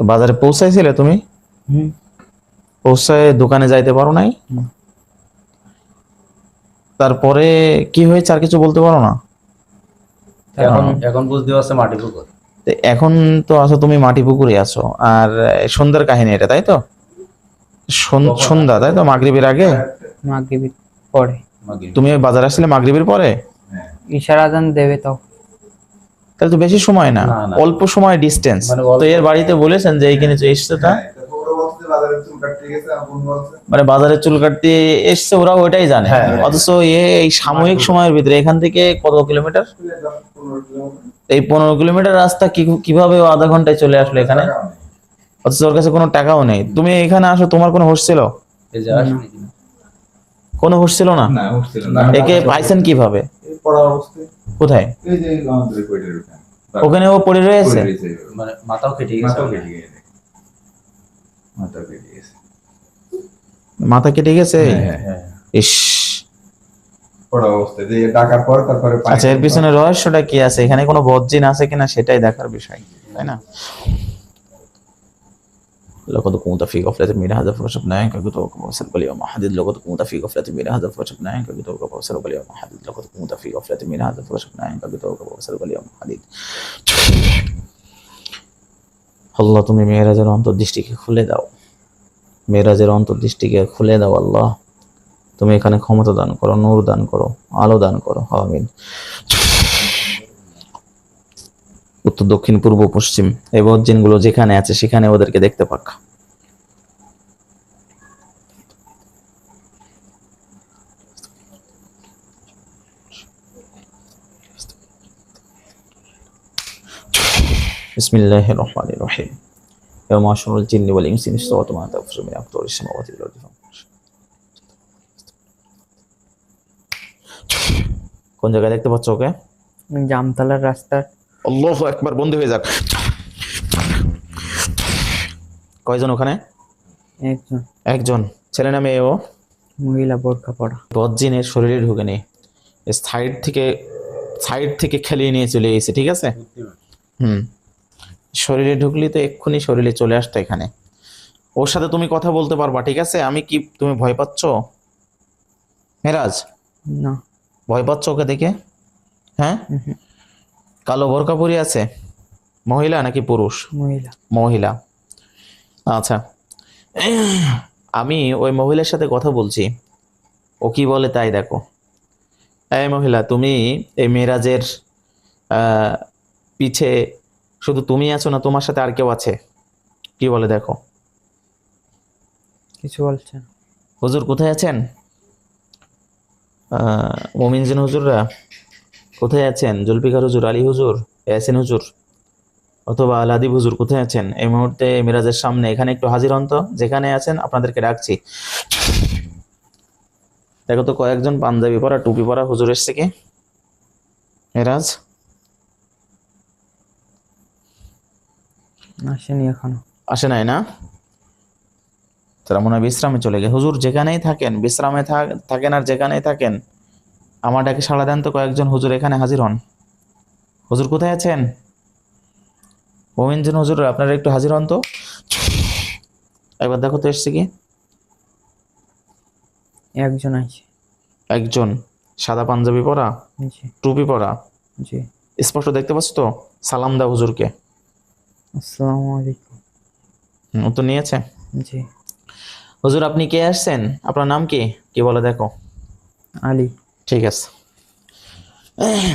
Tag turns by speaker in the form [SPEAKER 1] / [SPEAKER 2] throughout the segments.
[SPEAKER 1] তো বাজারে পৌঁছাইছিলে তুমি? পৌঁছায় দোকানে যাইতে পারো নাই? তারপরে কি হয়েছে আর কিছু বলতে পারো না?
[SPEAKER 2] এখন এখন বুঝতে পারছে মাটি পুকুর।
[SPEAKER 1] তো এখন তো আছো তুমি মাটি পুকুরে আছো। আর সন্ধ্যার কাহিনী এটা তাই তো? সন- সন্ধ্যা তাই তো? মাগরিবের আগে?
[SPEAKER 3] মাগরিবের পরে।
[SPEAKER 1] তুমি বাজারে আসলে মাগরিবের পরে?
[SPEAKER 3] ঈশার আজান দেবে তো
[SPEAKER 1] তাহলে তো বেশি সময় না। অল্প সময় ডিস্টেন্স
[SPEAKER 2] মানে
[SPEAKER 1] তো এর বাড়িতে বলেছেন যে এইখানে যে এসছে তা। মানে বাজারে চুল কাটতে এসছে ওরা ওইটাই জানে।
[SPEAKER 2] হ্যাঁ।
[SPEAKER 1] অথচ এ এই সাময়িক সময়ের ভিতরে এখান থেকে কত কিলোমিটার? এই পনেরো কিলোমিটার রাস্তা কীভাবে আধা ঘন্টায় চলে আসলো এখানে? অথচ ওর কাছে কোনো টাকাও নেই। তুমি এখানে আসো তোমার কোনো হোস ছিল?
[SPEAKER 2] কিনা।
[SPEAKER 1] হোস ছিল না। একে পাইছেন কীভাবে?
[SPEAKER 4] পড়া অবস্থায়
[SPEAKER 1] কোথায়?
[SPEAKER 4] এই যে আমাদের কোয়েটের ওখানে
[SPEAKER 1] ওখানে ও পড়ে রয়েছে?
[SPEAKER 2] মানে মাথাও কেটে গেছে
[SPEAKER 4] মাথাও কেটে গেছে। মাথাও কেটে গেছে।
[SPEAKER 1] মাথা কেটে গেছে?
[SPEAKER 4] হ্যাঁ, হ্যাঁ।
[SPEAKER 1] ইস।
[SPEAKER 4] পড়া অবস্থায় যে ডাকার পর তারপরে
[SPEAKER 1] আচ্ছা এর পিছনে রহস্যটা কি আছে? এখানে কোনো বদজিন আছে কিনা সেটাই দেখার বিষয় তাই না? لقد كنت في غفلة من هذا فكشفناك غطاءك فبصرك اليوم حديد لقد كنت في غفلة من هذا فكشفناك غطاءك فبصرك اليوم حديد لقد كنت في غفلة من هذا فكشفناك غطاءك فبصرك اليوم حديد আল্লাহ তুমি মেয়েরাজের অন্তর্দৃষ্টিকে খুলে দাও মেয়েরাজের অন্তর্দৃষ্টিকে খুলে দাও আল্লাহ তুমি এখানে ক্ষমতা দান করো নূর দান করো আলো দান করো আমিন উত্তর দক্ষিণ পূর্ব পশ্চিম এই বজ্জিনগুলো যেখানে আছে সেখানে ওদেরকে দেখতে পাক بسم الله الرحمن الرحيم يوم أشهر الجن والإنس نستوى ما تفر من أقطار السماوات والأرض কোন জায়গায় দেখতে পাচ্ছ ওকে
[SPEAKER 3] জামতলার রাস্তার
[SPEAKER 1] আল্লাহ একবার বন্ধ হয়ে যাক। কয়জন ওখানে?
[SPEAKER 3] একজন।
[SPEAKER 1] একজন। ছেলে না মেয়ে ও?
[SPEAKER 3] মহিলা বোরখা পড়া
[SPEAKER 1] বজ্জিনের শরীরে ঢুকে নেই সাইড থেকে সাইড থেকে খেলিয়ে নিয়ে চলে এসেছে ঠিক আছে? হুম। শরীরে ঢুকলি তো এক্ষুনি শরীরে চলে আসতো এখানে। ওর সাথে তুমি কথা বলতে পারবা ঠিক আছে? আমি কি তুমি ভয় পাচ্ছ? মেরাজ?
[SPEAKER 3] না।
[SPEAKER 1] ভয় পাচ্ছ ওকে দেখে? হ্যাঁ? কালো বোরকা পরে আছে? মহিলা নাকি পুরুষ?
[SPEAKER 3] মহিলা।
[SPEAKER 1] মহিলা। আচ্ছা। আমি ওই মহিলার সাথে কথা বলছি। ও কি বলে তাই দেখো। এই মহিলা তুমি এই মেরাজের পিছে শুধু তুমি আছো না তোমার সাথে আর কেউ আছে? কি বলে দেখো।
[SPEAKER 3] কিছু বলছে না।
[SPEAKER 1] হুজুর কোথায় আছেন? মোমিনজিন হুজুররা? কোথায় আছেন? জুলফিকার হুজুর আলী হুজুর এসেন হুজুর অথবা আলাদিব হুজুর কোথায় আছেন? এই মুহূর্তে মিরাজের সামনে এখানে একটু হাজির হন তো। যেখানে আছেন আপনাদেরকে ডাকছি। দেখো তো কয়েকজন পাঞ্জাবি পরা টুপি পরা হুজুর এসছে কি? মিরাজ?
[SPEAKER 3] আসেনি এখনও।
[SPEAKER 1] আসে নাই না? তারা মনে হয় বিশ্রামে চলে গেছে। হুজুর যেখানেই থাকেন বিশ্রামে থাক- থাকেন আর যেখানেই থাকেন আমার ডাকে সাড়া দেন তো কয়েকজন হুজুর এখানে হাজির হন। হুজুর কোথায় আছেন? মোমিনজন হুজুর আপনারা একটু হাজির হন তো। একবার দেখো তো এসছে কি?
[SPEAKER 3] একজন আছে
[SPEAKER 1] একজন। সাদা পাঞ্জাবি পরা
[SPEAKER 3] জি।
[SPEAKER 1] টুপি পরা।
[SPEAKER 3] জি।
[SPEAKER 1] স্পষ্ট দেখতে পাচ্ছ তো? সালাম দা হুজুরকে।
[SPEAKER 3] আসসালামু আলাইকুম।
[SPEAKER 1] হুম, ও তো নিয়েছে?
[SPEAKER 3] জি।
[SPEAKER 1] হুজুর আপনি কে আসছেন? আপনার নাম কি? কি বলে দেখো।
[SPEAKER 3] আলী।
[SPEAKER 1] ঠিক আছে।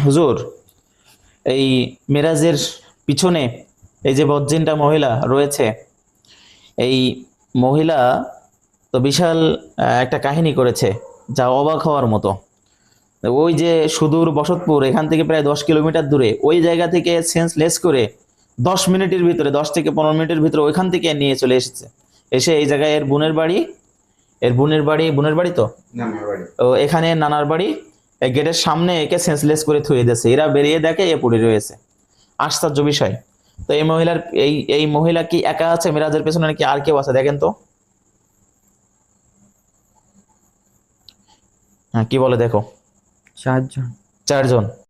[SPEAKER 1] হুজুর, এই মেরাজের পিছনে এই যে বজ্জিনটা মহিলা রয়েছে, এই মহিলা তো বিশাল একটা কাহিনী করেছে যা অবাক হওয়ার মতো। ওই যে সুদূর বসতপুর, এখান থেকে প্রায় দশ কিলোমিটার দূরে, ওই জায়গা থেকে সেন্সলেস করে দশ মিনিটের ভিতরে, দশ থেকে পনেরো মিনিটের ভিতরে ওইখান থেকে নিয়ে চলে এসেছে। এসে এই জায়গায় এর বোনের বাড়ি এর বোনের বাড়ি বোনের বাড়ি তো?
[SPEAKER 4] না, আমার বাড়ি।
[SPEAKER 1] ও এখানে নানার বাড়ি গেটের সামনে একে সেন্সলেস করে থুয়ে দিয়েছে। এরা বেরিয়ে দেখে এ পড়ে রয়েছে। আশ্চর্য বিষয়। তো এই মহিলার এই এই মহিলা কি একা আছে? মিরাজের পেছনে নাকি আর কেউ আছে? দেখেন তো। হ্যাঁ কি বলে দেখো।
[SPEAKER 3] চারজন।
[SPEAKER 1] চারজন।